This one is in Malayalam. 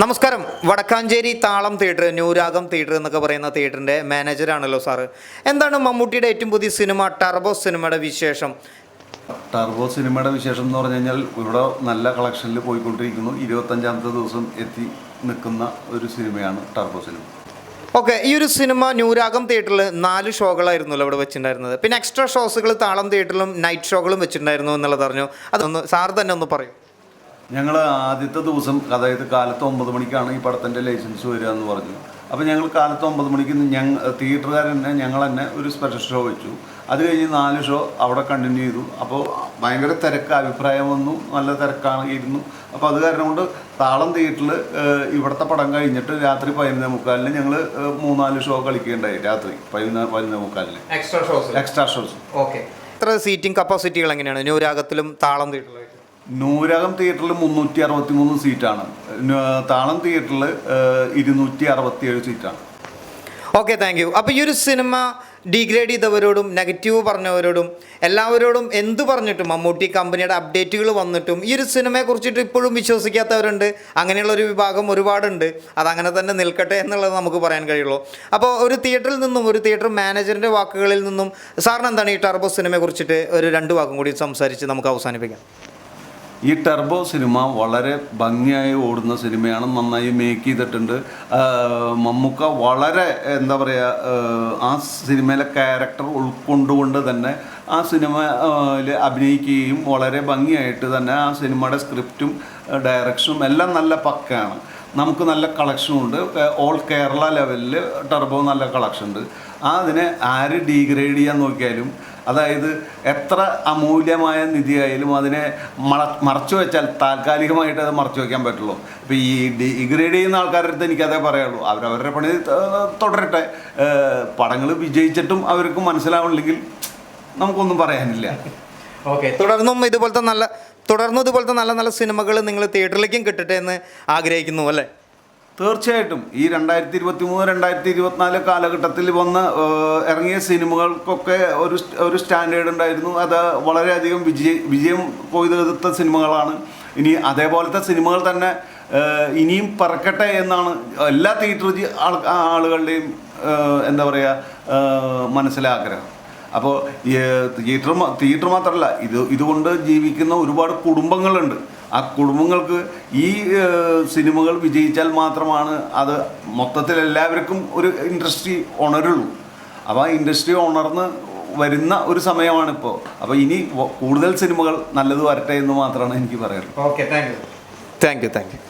നമസ്കാരം. വടക്കാഞ്ചേരി താളം തിയേറ്റർ ന്യൂരാഗം തിയേറ്റർ എന്നൊക്കെ പറയുന്ന തിയേറ്ററിന്റെ മാനേജറാണല്ലോ സാറ്. എന്താണ് മമ്മൂട്ടിയുടെ ഏറ്റവും പുതിയ സിനിമ ടർബോ സിനിമയുടെ വിശേഷം? ടർബോ സിനിമയുടെ വിശേഷം എന്ന് പറഞ്ഞു കഴിഞ്ഞാൽ ഇവിടെ നല്ല കളക്ഷനിൽ പോയിക്കൊണ്ടിരിക്കുന്നു. ഇരുപത്തഞ്ചാമത്തെ ദിവസം എത്തി നിൽക്കുന്ന ഒരു സിനിമയാണ് ടർബോ സിനിമ. ഓക്കെ ഈ ഒരു സിനിമ ന്യൂരാഗം തിയേറ്ററിൽ നാല് ഷോകളായിരുന്നല്ലോ ഇവിടെ വെച്ചിട്ടുണ്ടായിരുന്നത്. പിന്നെ എക്സ്ട്രാ ഷോസുകൾ താളം തിയേറ്ററിലും നൈറ്റ് ഷോകളും വെച്ചിട്ടുണ്ടായിരുന്നു എന്നുള്ളത് അറിഞ്ഞു. അതൊന്ന് സാർ തന്നെ ഒന്ന് പറയും. ഞങ്ങൾ ആദ്യത്തെ ദിവസം അതായത് കാലത്ത് ഒമ്പത് മണിക്കാണ് ഈ പടത്തിന്റെ ലൈസൻസ് വരിക എന്ന് പറഞ്ഞു. അപ്പോൾ ഞങ്ങൾ കാലത്ത് ഒമ്പത് മണിക്ക് ഞങ്ങൾ തിയേറ്ററുകാർ തന്നെ ഞങ്ങൾ തന്നെ ഒരു സ്പെഷ്യൽ ഷോ വെച്ചു. അത് കഴിഞ്ഞ് നാല് ഷോ അവിടെ കണ്ടിന്യൂ ചെയ്തു. അപ്പോൾ ഭയങ്കര തിരക്ക് അഭിപ്രായം വന്നു നല്ല തിരക്കായിരുന്നു അപ്പോൾ അത് കാരണം കൊണ്ട് താളം തിയേറ്ററിൽ ഇവിടുത്തെ പടം കഴിഞ്ഞിട്ട് രാത്രി പതിനൊന്നേ മുക്കാലിന് ഞങ്ങൾ മൂന്നാൽ ഷോ കളിക്കുകയുണ്ടായി രാത്രി പതിനൊന്ന് പതിനൊന്നേ മുക്കാലിന്. Extra shows extra shows okay എത്ര സീറ്റിംഗ് കപ്പാസിറ്റികൾ എങ്ങനെയാണ് ന്യൂരാഗത്തിലും താളം തിയേറ്ററിലും നൂരകം തിയേറ്ററിൽ മുന്നൂറ്റി അറുപത്തി മൂന്ന് സീറ്റാണ് താളം തിയേറ്ററിൽ ഇരുന്നൂറ്റി അറുപത്തി ഏഴ് സീറ്റാണ്. Okay thank you. അപ്പോൾ ഈ ഒരു സിനിമ ഡീഗ്രേഡ് ചെയ്തവരോടും നെഗറ്റീവ് പറഞ്ഞവരോടും എല്ലാവരോടും എന്ത് പറഞ്ഞിട്ടും മമ്മൂട്ടി കമ്പനിയുടെ അപ്ഡേറ്റുകൾ വന്നിട്ടും ഈ ഒരു സിനിമയെ കുറിച്ചിട്ട് ഇപ്പോഴും വിശ്വസിക്കാത്തവരുണ്ട്. അങ്ങനെയുള്ള ഒരു വിഭാഗം ഒരുപാടുണ്ട്. അതങ്ങനെ തന്നെ നിൽക്കട്ടെ എന്നുള്ളത് നമുക്ക് പറയാൻ കഴിയുള്ളൂ. അപ്പോൾ ഒരു തിയേറ്ററിൽ നിന്നും ഒരു തിയേറ്റർ മാനേജറിന്റെ വാക്കുകളിൽ നിന്നും സാറിന് എന്താണ് ഈ ടർബോ സിനിമയെ കുറിച്ചിട്ട് ഒരു രണ്ട് വാക്കും കൂടി സംസാരിച്ച് നമുക്ക് അവസാനിപ്പിക്കാം. ഈ ടെർബോ സിനിമ വളരെ ഭംഗിയായി ഓടുന്ന സിനിമയാണ് നന്നായി മേക്ക് ചെയ്തിട്ടുണ്ട്. മമ്മൂക്ക വളരെ എന്താ പറയുക ആ സിനിമയിലെ ക്യാരക്ടർ ഉൾക്കൊണ്ടുകൊണ്ട് തന്നെ ആ സിനിമയിൽ അഭിനയിക്കുകയും വളരെ ഭംഗിയായിട്ട് തന്നെ ആ സിനിമയുടെ സ്ക്രിപ്റ്റും ഡയറക്ഷനും എല്ലാം നല്ല പക്കയാണ്. നമുക്ക് നല്ല കളക്ഷനുണ്ട് ഓൾ കേരള ലെവലിൽ ടർബോ നല്ല കളക്ഷൻ ഉണ്ട്. ആ അതിനെ ആര് ഡീഗ്രേഡ് ചെയ്യാൻ നോക്കിയാലും അതായത് എത്ര അമൂല്യമായ നിധിയായാലും അതിനെ മറ മറച്ചു വെച്ചാൽ താൽക്കാലികമായിട്ട് അത് മറച്ചു വെക്കാൻ പറ്റുള്ളൂ. ഇപ്പോൾ ഈ ഡിഗ്രേഡ് ചെയ്യുന്ന ആൾക്കാരുടെ അടുത്ത് എനിക്കതേ പറയുള്ളൂ അവരവരുടെ പണി തുടരട്ടെ. പടങ്ങൾ വിജയിച്ചിട്ടും അവർക്ക് മനസ്സിലാവില്ലെങ്കിൽ നമുക്കൊന്നും പറയാനില്ല. ഓക്കെ തുടർന്നും ഇതുപോലത്തെ നല്ല തുടർന്നും ഇതുപോലത്തെ നല്ല നല്ല സിനിമകൾ നിങ്ങൾ തിയേറ്ററിലേക്കും കിട്ടട്ടെ എന്ന് ആഗ്രഹിക്കുന്നു അല്ലേ? തീർച്ചയായിട്ടും. ഈ രണ്ടായിരത്തി ഇരുപത്തി മൂന്ന് രണ്ടായിരത്തി ഇരുപത്തിനാല് കാലഘട്ടത്തിൽ വന്ന് ഇറങ്ങിയ സിനിമകൾക്കൊക്കെ ഒരു ഒരു സ്റ്റാൻഡേർഡ് ഉണ്ടായിരുന്നു. അത് വളരെയധികം വിജയ വിജയം കൊയ്തെടുത്ത സിനിമകളാണ്. ഇനി അതേപോലത്തെ സിനിമകൾ തന്നെ ഇനിയും പറക്കട്ടെ എന്നാണ് എല്ലാ തിയേറ്റർ ആളുകളുടെയും എന്താ പറയുക മനസ്സിലാഗ്രഹം അപ്പോൾ തിയേറ്റർ തിയേറ്റർ മാത്രമല്ല ഇത് ഇതുകൊണ്ട് ജീവിക്കുന്ന ഒരുപാട് കുടുംബങ്ങളുണ്ട്. ആ കുടുംബങ്ങൾക്ക് ഈ സിനിമകൾ വിജയിച്ചാൽ മാത്രമാണ് അത് മൊത്തത്തിൽ എല്ലാവർക്കും ഒരു ഇൻഡസ്ട്രി ഉണരുള്ളൂ അപ്പോൾ ആ ഇൻഡസ്ട്രി ഉണർന്ന് വരുന്ന ഒരു സമയമാണിപ്പോൾ അപ്പോൾ ഇനി കൂടുതൽ സിനിമകൾ നല്ലത് വരട്ടെ എന്ന് മാത്രമാണ് എനിക്ക് പറയാനുള്ളത്. Okay thank you. Thank you thank you.